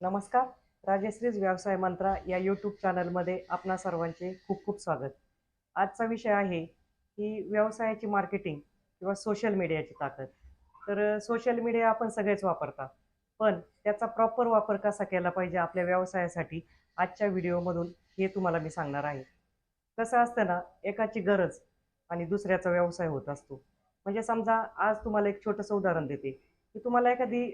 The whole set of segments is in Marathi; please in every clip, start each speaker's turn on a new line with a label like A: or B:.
A: नमस्कार. राजश्रीज व्यवसाय मंत्रा या यूट्यूब चॅनलमध्ये आपणा सर्वांचे खूप खूप स्वागत. आजचा विषय आहे की व्यवसायाची मार्केटिंग किंवा सोशल मीडियाची ताकद. तर सोशल मीडिया आपण सगळेच वापरता पण त्याचा प्रॉपर वापर कसा केला पाहिजे आपल्या व्यवसायासाठी आजच्या व्हिडिओमधून हे तुम्हाला मी सांगणार आहे. कसं असतं ना एकाची गरज आणि दुसऱ्याचा व्यवसाय होत असतो. म्हणजे समजा आज तुम्हाला एक छोटंसं उदाहरण देते. की तुम्हाला एखादी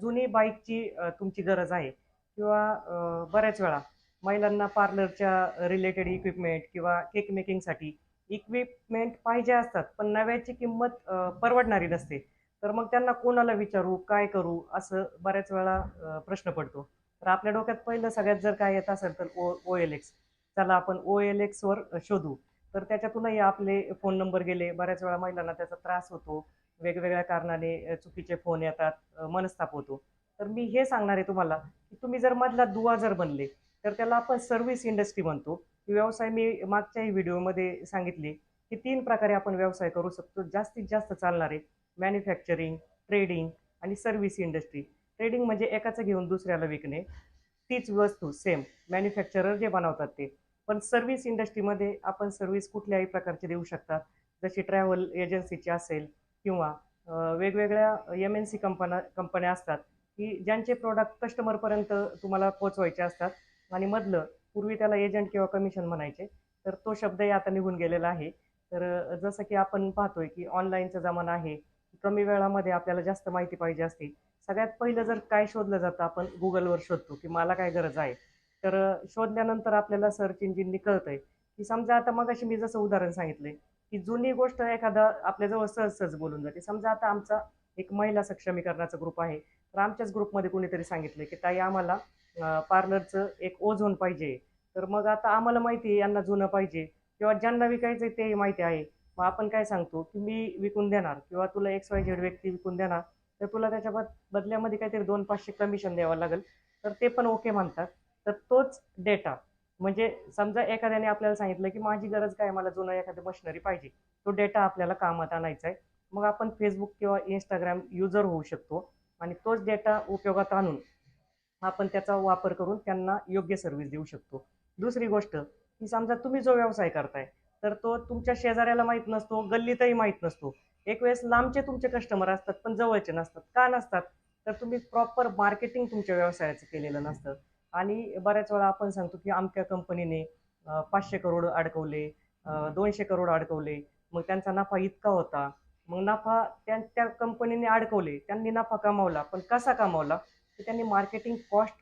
A: जुनी बाईकची तुमची गरज आहे. किंवा बऱ्याच वेळा महिलांना पार्लरच्या रिलेटेड इक्विपमेंट किंवा केक मेकिंगसाठी इक्विपमेंट पाहिजे असतात पण नव्याची किंमत परवडणारी नसते. तर मग त्यांना कोणाला विचारू काय करू असं बऱ्याच वेळा प्रश्न पडतो. तर आपल्या डोक्यात पहिलं सगळ्यात जर काय येत असेल तर ओ ओ एल एक्स. चला आपण ओ एल एक्सवर शोधू. तर त्याच्यातूनही आपले फोन नंबर गेले बऱ्याच वेळा महिलांना त्याचा त्रास होतो. वेगवेगळ्या कारणाने चुकीचे फोन येतात मनस्ताप होतो. तर मी हे सांगणार आहे तुम्हाला की तुम्ही जर मधला दुवा जर बनले तर त्याला आपण सर्व्हिस इंडस्ट्री म्हणतो. व्यवसाय मी मागच्याही व्हिडिओमध्ये सांगितले की तीन प्रकारे आपण व्यवसाय करू शकतो. जास्तीत जास्त चालणारे मॅन्युफॅक्चरिंग ट्रेडिंग आणि सर्व्हिस इंडस्ट्री ट्रेडिंग म्हणजे एकाचं घेऊन दुसऱ्याला विकणे. तीच वस्तू सेम मॅन्युफॅक्चरर जे बनवतात ते. पण सर्व्हिस इंडस्ट्रीमध्ये आपण सर्व्हिस कुठल्याही प्रकारची देऊ शकतात. जशी ट्रॅव्हल एजन्सीची असेल किंवा वेगवेगळ्या एम एन सी कंपन्या कंपन्या असतात की ज्यांचे प्रोडक्ट कस्टमरपर्यंत तुम्हाला पोचवायचे असतात आणि मधलं पूर्वी त्याला एजंट किंवा कमिशन म्हणायचे तर तो शब्दही आता निघून गेलेला आहे. तर जसं की आपण पाहतोय की ऑनलाईनचा जमाना आहे कमी वेळामध्ये आपल्याला जास्त माहिती पाहिजे असते. सगळ्यात पहिलं जर काय शोधलं जातं आपण गुगलवर शोधतो की मला काय गरज आहे? तर शोधल्यानंतर आपल्याला सर्च इंजिननी कळतंय की समजा आता मगाशी मी जसं उदाहरण सांगितलंय की जुनी गोष्ट एखादा आपल्याजवळ सहज सहज बोलून जाते. समजा आता आमचा एक महिला सक्षमीकरणाचा ग्रुप आहे. तर आमच्याच ग्रुपमध्ये कोणीतरी सांगितलं की ताई आम्हाला पार्लरचं एक ओझोन पाहिजे. तर मग आता आम्हाला माहिती आहे यांना जुनं पाहिजे. किंवा ज्यांना विकायचं आहे तेही माहिती आहे. मग आपण काय सांगतो की मी विकून देणार. किंवा तुला एक्स वाय झेड व्यक्ती विकून देणार. तर तुला त्याच्या बद बदल्यामध्ये काहीतरी दोन पाचशे कमिशन द्यावं लागेल. तर ते पण ओके म्हणतात. तर तोच डेटा म्हणजे समजा एखाद्याने आपल्याला सांगितलं की माझी गरज काय मला जुनं एखादं मशिनरी पाहिजे. तो डेटा आपल्याला कामात आणायचा आहे मग आपण फेसबुक किंवा इंस्टाग्राम युजर होऊ शकतो आणि तोच डेटा उपयोगात आणून आपण त्याचा वापर करून त्यांना योग्य सर्व्हिस देऊ शकतो. दुसरी गोष्ट की समजा तुम्ही जो व्यवसाय करताय तर तो तुमच्या शेजाऱ्याला माहीत नसतो गल्लीतही माहीत नसतो. एक वेळेस लांबचे तुमचे कस्टमर असतात पण जवळचे नसतात का नसतात? तर तुम्ही प्रॉपर मार्केटिंग तुमच्या व्यवसायाचं केलेलं नसतं. आणि बऱ्याच वेळा आपण सांगतो की आमच्या कंपनीने पाचशे करोड अडकवले दोनशे करोड अडकवले मग त्यांचा नफा इतका होता. मग नफा त्या त्या कंपनीने अडकवले त्यांनी नफा कमावला पण कसा कमावला? की त्यांनी मार्केटिंग कॉस्ट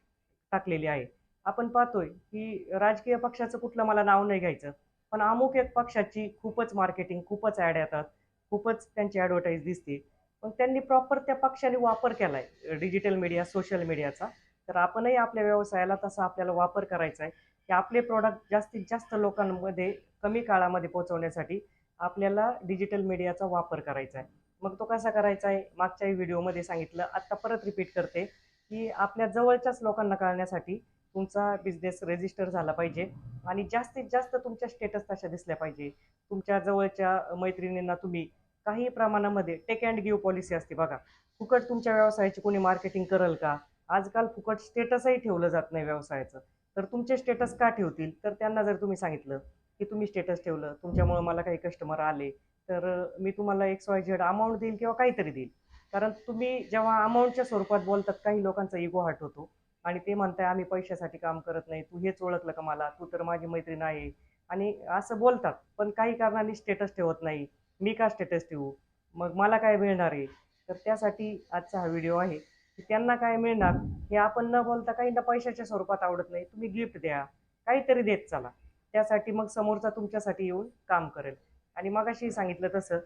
A: टाकलेली आहे. आपण पाहतोय की राजकीय पक्षाचं कुठलं मला नाव नाही घ्यायचं पण अमुक एक पक्षाची खूपच मार्केटिंग खूपच ॲड येतात खूपच त्यांची ॲडव्हर्टाईज दिसते. पण त्यांनी प्रॉपर त्या पक्षाने वापर केला आहे डिजिटल मीडिया सोशल मीडियाचा तर आपणही आपल्या व्यवसायाला तसा आपल्याला वापर करायचा आहे की आपले प्रॉडक्ट जास्तीत जास्त लोकांमध्ये कमी काळामध्ये पोहोचवण्यासाठी आपल्याला डिजिटल मीडियाचा वापर करायचा आहे. मग तो कसा करायचा आहे? मागच्याही व्हिडिओमध्ये सांगितलं आत्ता परत रिपीट करते की आपल्या जवळच्याच लोकांना कळण्यासाठी तुमचा बिझनेस रजिस्टर झाला पाहिजे आणि जास्तीत जास्त तुमच्या स्टेटस तशा दिसल्या पाहिजे. तुमच्या जवळच्या मैत्रिणींना तुम्ही काही प्रमाणामध्ये टेक अँड गिव्ह पॉलिसी असते बघा. फुकट तुमच्या व्यवसायाची कोणी मार्केटिंग करेल का? आजकाल फुकट स्टेटसही ठेवलं जात नाही व्यवसायाचं. तर तुमचे स्टेटस का ठेवतील? तर त्यांना जर तुम्ही सांगितलं की तुम्ही स्टेटस ठेवलं तुमच्यामुळे मला काही कस्टमर आले तर मी तुम्हाला एक्स वाय झेड अमाऊंट देईल किंवा काहीतरी देईल. कारण तुम्ही जेव्हा अमाऊंटच्या स्वरूपात बोलतात काही लोकांचा इगो हाट होतो. आणि ते म्हणताय आम्ही पैशासाठी काम करत नाही. तू हेच ओळखलं का मला? तू तर माझी मैत्रीण आहे. आणि असं बोलतात. पण काही कारणाने स्टेटस ठेवत नाही. मी का स्टेटस ठेवू? मग मला काय मिळणार आहे? तर त्यासाठी आजचा हा व्हिडिओ आहे. त्यांना काय मिळणार? हे आपण न बोलता काहींना पैशाच्या स्वरूपात आवडत नाही. तुम्ही गिफ्ट द्या. काहीतरी देत चला. त्यासाठी मग समोरचा तुमच्यासाठी येऊन काम करेल. आणि मगाशी सांगितलं तसं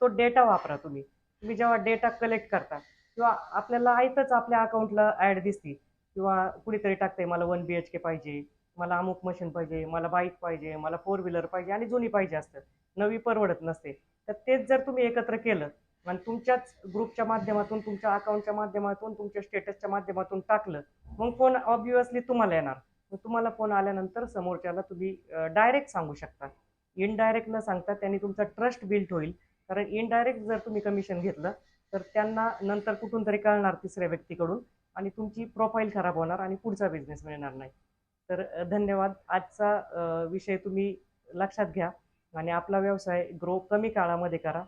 A: तो डेटा वापरा तुम्ही. तुम्ही जेव्हा डेटा कलेक्ट करता किंवा आपल्याला आयतच आपल्या अकाउंटला ॲड दिसती. किंवा कुणीतरी टाकते मला वन बी एच के पाहिजे मला अमुक मशीन पाहिजे मला बाईक पाहिजे मला फोर व्हीलर पाहिजे आणि जुनी पाहिजे असतं नवी परवडत नसते. तर तेच जर तुम्ही एकत्र केलं आणि तुमच्याच ग्रुपच्या माध्यमातून तुमच्या अकाउंटच्या माध्यमातून तुमच्या स्टेटसच्या माध्यमातून टाकलं मग फोन ऑब्विसली तुम्हाला येणार. मग तुम्हाला फोन आल्यानंतर समोरच्याला तुम्ही डायरेक्ट सांगू शकता. इनडायरेक्ट न सांगता त्यांनी तुमचा ट्रस्ट बिल्ट होईल. कारण इनडायरेक्ट जर तुम्ही कमिशन घेतलं तर त्यांना नंतर कुठून तरी कळणार तिसऱ्या व्यक्तीकडून आणि तुमची प्रोफाईल खराब होणार आणि पुढचा बिझनेस मिळणार नाही. तर धन्यवाद. आजचा विषय तुम्ही लक्षात घ्या आणि आपला व्यवसाय ग्रो कमी काळामध्ये करा.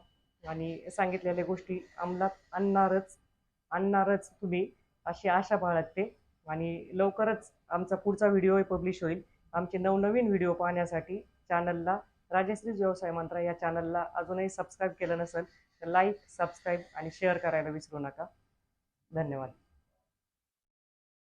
A: आणि सांगितलेल्या गोष्टी अंमलात आणणारच आणणारच तुम्ही अशी आशा बाळगते. आणि लवकरच आमचा पुढचा व्हिडिओ पब्लिश होईल. आमचे नवनवीन व्हिडिओ पाहण्यासाठी चॅनलला राजश्री व्यवसाय मंत्रा या चॅनलला अजूनही सबस्क्राईब केलं नसेल तर लाईक सबस्क्राईब आणि शेअर करायला विसरू नका. धन्यवाद.